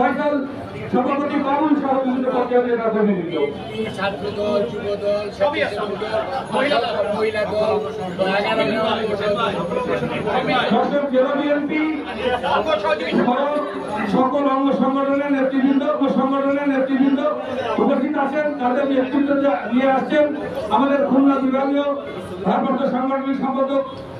ফয়সাল সভাপতি বাবুল সহ বিভিন্ন পর্যায়ের নেতা প্রতিনিধি ছাত্র দল। যুব দল স্বেচ্ছাসেবক দল মহিলা মহিলা দল দর্শক জেলা বিএনপি সকল অঙ্গ সংগঠনের নেতৃবৃন্দ ও সংগঠনের নেতৃবৃন্দ উপস্থিত আছেন তাদের নেতৃত্ব নিয়ে আসছেন আমাদের খুলনা বিভাগীয় ভারপ্রাপ্ত সাংগঠনিক সম্পাদক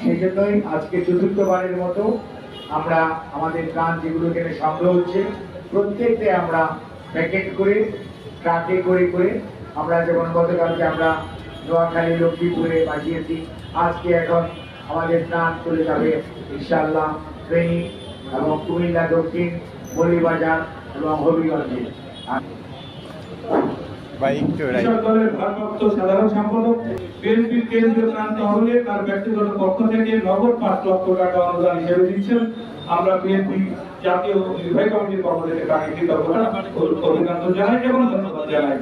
সেই জন্যই আজকে চতুর্থবারের মতো আমরা আমাদের প্রাণ যেগুলো এখানে সংগ্রহ হচ্ছে, প্রত্যেককে আমরা প্যাকেট করে, ট্রাকে করে করে আমরা যেমন গতকালকে আমরা নোয়াখালী, লক্ষ্মীপুরে পাঠিয়েছি আজকে এখন আমাদের প্রাণ চলে যাবে ইনশাল্লাহ ফেনী এবং কুমিল্লা, দক্ষিণ মলিবাজার এবং হবিগঞ্জে। আর কৃষক ভারপ্রাপ্ত সাধারণ সম্পাদক বিএনপির কেন্দ্রীয় প্রান্ত হলে তার ব্যক্তিগত পক্ষ থেকে নগদ পাঁচ লক্ষ টাকা অনুদান হিসেবে দিচ্ছেন। আমরা বিএনপি জাতীয় নির্বাহী কমিটির পক্ষ থেকে তাকে কৃতজ্ঞতা অভিনন্দন জানাই এবং ধন্যবাদ জানাই।